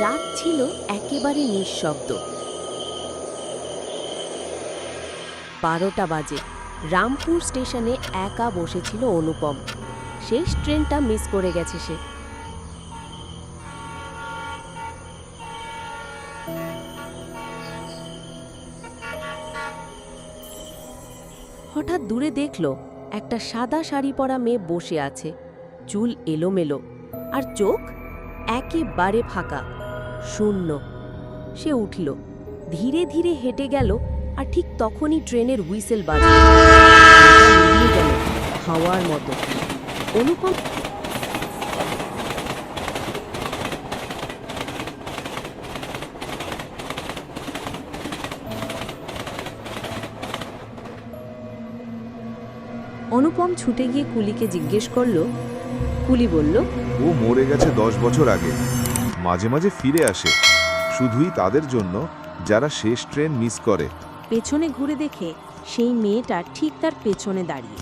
রাত ছিল একেবারে নিঃশব্দ। বারোটা বাজে। রামপুর স্টেশনে একা বসেছিল অনুপম। শেষ ট্রেনটা মিস করে গেছে সে। হঠাৎ দূরে দেখল, একটা সাদা শাড়ি পরা মেয়ে বসে আছে। চুল এলোমেলো। আর চোখ একেবারে ফাঁকা। শূন্য। সে উঠল। ধীরে ধীরে হেঁটে গেল আর ঠিক তখনই ট্রেনের হুইসেল বাজল। হাওয়ার মতো। অনুপম অনুপম ছুটে গিয়ে কুলিকে জিজ্ঞেস করল, কুলি বলল, ও মরে গেছে দশ বছর আগে। মাঝে মাঝে ফিরে আসে। শুধুই তাদের জন্য যারা শেষ ট্রেন মিস করে। পেছনে ঘুরে দেখে সেই মেয়েটা ঠিক তার পেছনে দাঁড়িয়ে।